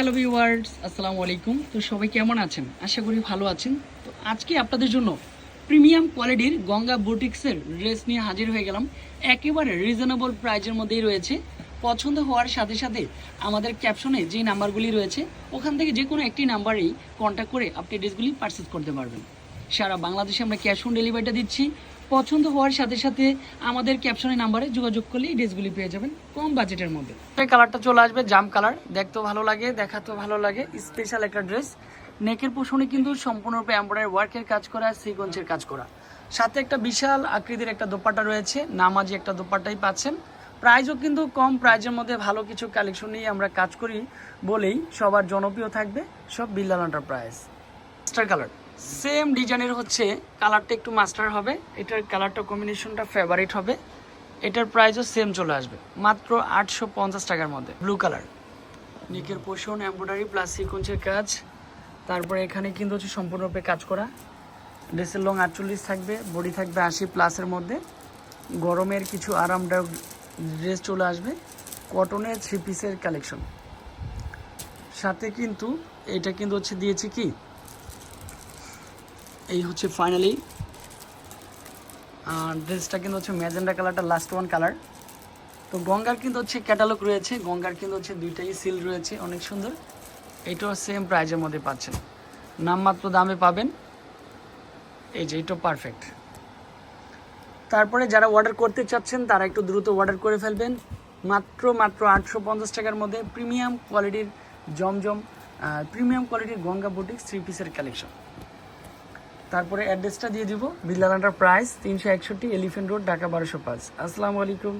Hello viewers আসসালামু আলাইকুম তো সবাই কেমন আছেন? আশা করি ভালো আছেন। তো আজকে আপনাদের জন্য প্রিমিয়াম কোয়ালিটির গঙ্গা বুটিক্সের ড্রেস নিয়ে হাজির হয়ে গেলাম। একেবারে রিজনেবল প্রাইজের মধ্যেই রয়েছে। পছন্দ হওয়ার সাথে সাথে আমাদের ক্যাপশনে যে নাম্বারগুলি রয়েছে, ওখান থেকে যে কোনো একটি নাম্বারেই কন্ট্যাক্ট করে আপনি ড্রেসগুলি পারচেস করতে পারবেন। সারা বাংলাদেশে আমরা ক্যাশ অন ডেলিভারিটা দিচ্ছি। পছন্দ হওয়ার সাথে সাথে আমাদের ক্যাপশনের নাম্বারে যোগাযোগ করলে এই ড্রেসগুলি পেয়ে যাবেন কম বাজেটের মধ্যে। কালারটা চলে আসবে জাম কালার দেখতেও ভালো লাগে, দেখাতেও ভালো লাগে। স্পেশাল একটা ড্রেস নেকের পোষণে কিন্তু সম্পূর্ণরূপে এমব্রয়ডারি ওয়ার্কের কাজ করা সিকোয়েন্সের কাজ করা। সাথে একটা বিশাল আকৃতির একটা দোপাট্টা রয়েছে, নামাজি একটা দোপাট্টাই পাচ্ছেন। প্রাইজও কিন্তু কম প্রাইজের মধ্যে ভালো কিছু কালেকশন নিয়ে আমরা কাজ করি বলেই সবার জনপ্রিয় থাকবে সব Billal enterprise master colour same ডিজাইনের হচ্ছে কালারটা একটু মাস্টার হবে। এটার কালারটা কম্বিনেশনটা ফেভারিট হবে। এটার প্রাইসও সেম চলে আসবে। মাত্র আটশো পঞ্চাশ টাকার মধ্যে। ব্লু কালার নিকের পোষণ এমব্রয়ডারি প্লাস সিকোয়েন্সের কাজ। তারপরে এখানে কিন্তু হচ্ছে সম্পূর্ণরূপে কাজ করা। ড্রেসের লং আটচল্লিশ থাকবে বডি থাকবে আশি প্লাসের মধ্যে। গরমের কিছু আরামদায়ক ড্রেস চলে আসবে। কটনের থ্রি পিসের কালেকশন সাথে কিন্তু এটা কিন্তু হচ্ছে দিয়েছি কি? এই হচ্ছে ফাইনালি ড্রেসটা কিন্তু হচ্ছে ম্যাজেন্ডা কালারটা লাস্ট ওয়ান কালার তো গঙ্গার কিন্তু হচ্ছে ক্যাটালগ রয়েছে, গঙ্গার কিন্তু হচ্ছে দুইটাই সিল রয়েছে, অনেক সুন্দর। এটাও সেম প্রাইজের মধ্যে পাচ্ছেন। নামমাত্র দামে পাবেন। এই যে, এটাও পারফেক্ট তারপরে যারা অর্ডার করতে চাচ্ছেন, তারা একটু দ্রুত অর্ডার করে ফেলবেন। মাত্র মাত্র আটশো পঞ্চাশ টাকার মধ্যে প্রিমিয়াম কোয়ালিটির জমজম প্রিমিয়াম কোয়ালিটির গঙ্গা বুটিক থ্রি পিসের কালেকশন তারপরে অ্যাড্রেসটা দিয়ে দিব বিদ্যালয়টার প্রাইস তিনশো একষট্টি এলিফেন্ট রোড ঢাকা বারোশো পাঁচ। আসসালামু আলাইকুম।